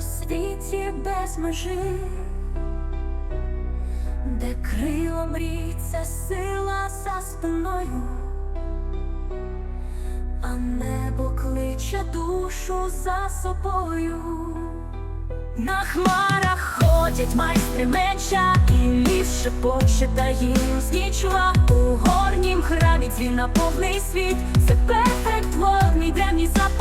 світі без межі, де крило це сила за спиною, а небо кличе душу за собою. На хмарах ходять майстри меча, і ліс шепоче та їм У горнім храмі дзвін на повний світ, це перфект вогній древній заповіт.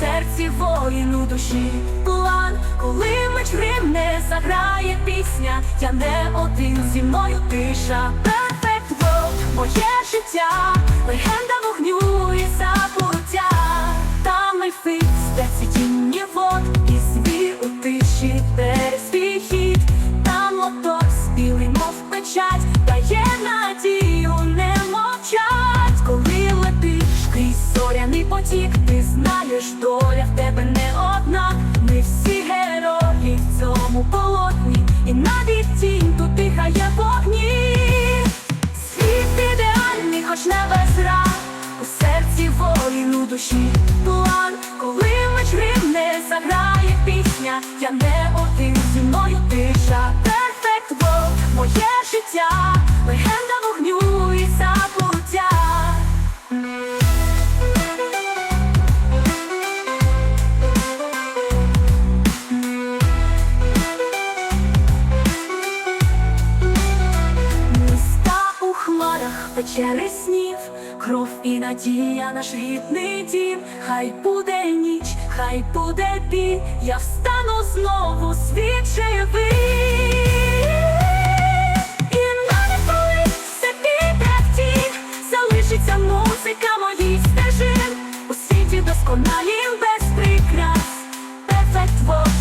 Серці воїн, у душі план, коли меч гримне, заграє пісня, я не один зі мною тиша. Перфект world, моє життя, легенда вогню і забуття. Там ельфи, спецвідінні вод, і звір у тиші свій. Там мотор спілий, мов печать, дає надію, не мовчать, коли летиш крізь зоряний потік, тебе не одна. Ми всі герої в цьому полотні, і навіть тінь тут дихає вогні. Світ ідеальний, хоч не без ран У серці воїн, у душі план. Коли меч гримне, заграє пісня Я не один зі мною тиша. Перфект world, моє життя. Легенда вогню печери снів, кров і надія, наш рідний дім. Хай буде ніч, хай буде біль, я встану знову, світ живий. Коли все піде залишиться музика моїй стежин. У світі досконалім без прикрас, Перфект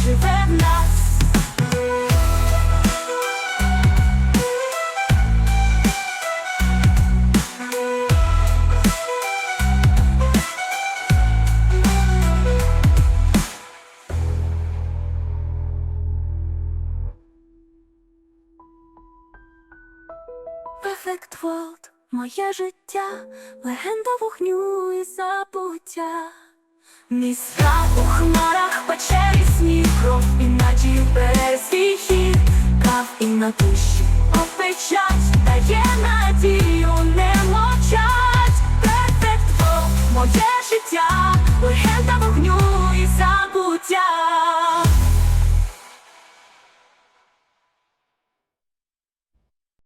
живе в нас. Perfect World, моє життя, легенда вогню і забуття. Міста у хмарах, печері сніг, кров і надію бере свій хід, кав і на душі опечать, дає надію,